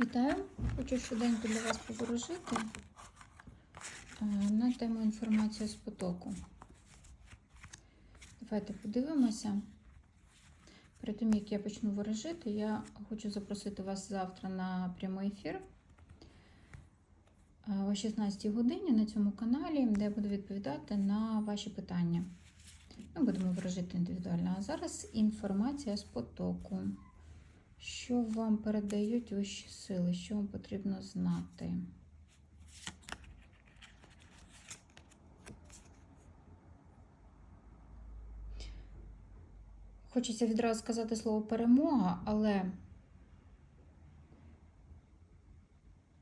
Вітаю! Хочу швиденько для вас поворожити е, на тему інформації з потоку. Давайте подивимося. Перед тим, як я почну ворожити, я хочу запросити вас завтра на прямий ефір е, о 16 годині на цьому каналі, де я буду відповідати на ваші питання. Ми будемо ворожити індивідуально. А зараз інформація з потоку. Що вам передають вищі сили? Що вам потрібно знати? Хочеться відразу сказати слово перемога, але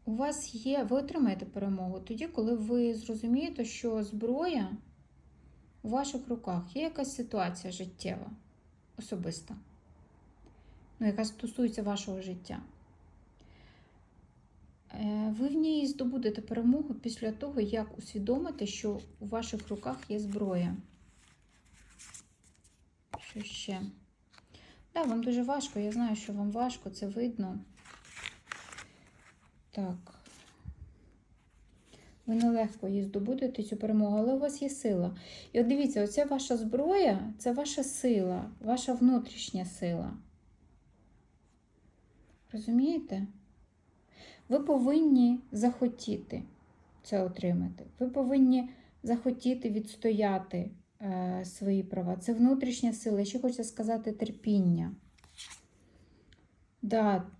у вас є, ви отримаєте перемогу тоді, коли ви зрозумієте, що зброя у ваших руках є якась ситуація життєва, особиста ну, яка стосується вашого життя. Е, Ви в ній здобудете перемогу після того, як усвідомите, що у ваших руках є зброя. Що ще? Так, вам дуже важко, я знаю, що вам важко, це видно. Так. Ви нелегко її здобудете, цю перемогу, але у вас є сила. І от дивіться, оця ваша зброя це ваша сила, ваша внутрішня сила. Розумієте? Ви повинні захотіти це отримати. Ви повинні захотіти відстояти е, свої права. Це внутрішня сила, ще хочеться сказати терпіння. Да.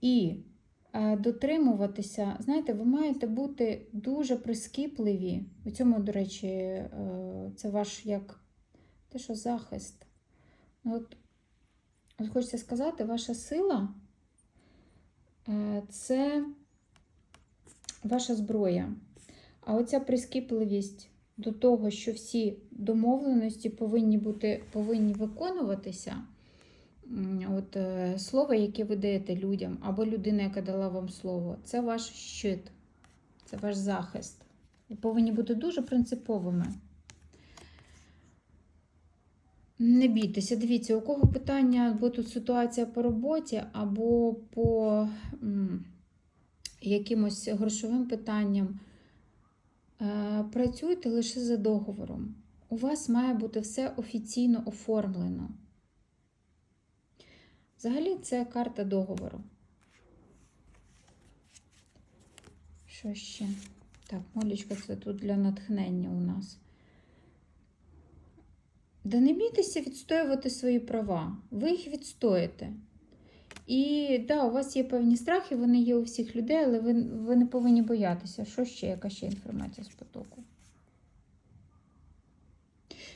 І е, дотримуватися, знаєте, ви маєте бути дуже прискіпливі. У цьому, до речі, е, це ваш як те, що захист. От, от хочеться сказати, ваша сила. Е, це ваша зброя. А оця прискіпливість до того, що всі домовленості повинні бути, повинні виконуватися. От е, Слово, яке ви даєте людям, або людина, яка дала вам слово, це ваш щит, це ваш захист. Ви повинні бути дуже принциповими. Не бійтеся, дивіться, у кого питання, або тут ситуація по роботі, або по якимось грошовим питанням. Е, працюйте лише за договором. У вас має бути все офіційно оформлено. Взагалі, це карта договору. Що ще? Так, молічка, це тут для натхнення у нас. Да не бійтеся відстоювати свої права. Ви їх відстоїте. І да, у вас є певні страхи, вони є у всіх людей, але ви, ви не повинні боятися. Що ще? Яка ще інформація з потоку?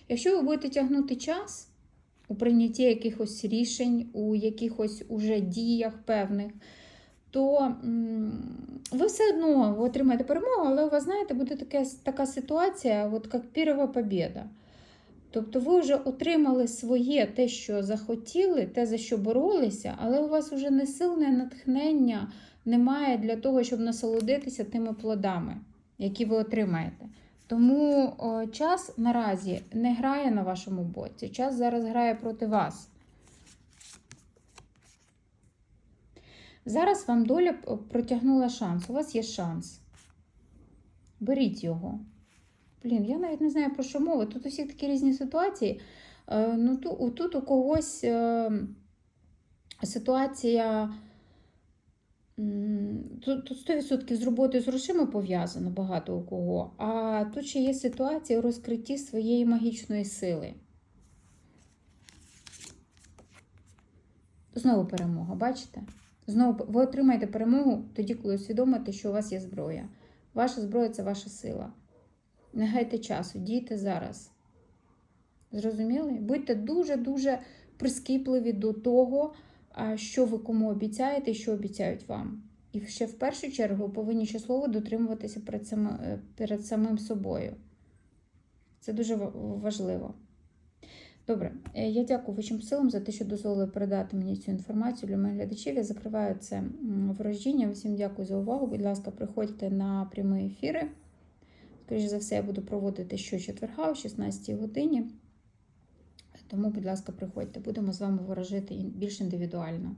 Якщо ви будете тягнути час у прийнятті якихось рішень, у якихось уже діях певних, то ви все одно отримаєте перемогу, але у вас, знаєте, буде таке, така ситуація, от як пірова побіда. Тобто ви вже отримали своє те, що захотіли, те, за що боролися, але у вас вже не сильне натхнення немає для того, щоб насолодитися тими плодами, які ви отримаєте. Тому час наразі не грає на вашому боці, час зараз грає проти вас. Зараз вам доля протягнула шанс. У вас є шанс. Беріть його. Блін, я навіть не знаю, про що мова. Тут усі такі різні ситуації. Е, ну, Тут, у когось е, ситуація. Тут 100% з роботою з грошима пов'язано багато у кого. А тут ще є ситуація у розкритті своєї магічної сили. Знову перемога, бачите? Знову ви отримаєте перемогу тоді, коли усвідомите, що у вас є зброя. Ваша зброя це ваша сила. Не гайте часу, дійте зараз. Зрозуміли? Будьте дуже-дуже прискіпливі до того, що ви кому обіцяєте і що обіцяють вам. І ще в першу чергу повинні ще слово дотримуватися перед, сам, е, перед самим собою. Це дуже важливо. Добре, е, я дякую вищим силам за те, що дозволили передати мені цю інформацію для моїх глядачів. Я закриваю це ворожіння. Всім дякую за увагу. Будь ласка, приходьте на прямі ефіри. Скоріше за все, я буду проводити щочетверга о 16 годині. Тому, будь ласка, приходьте, будемо з вами ворожити більш індивідуально.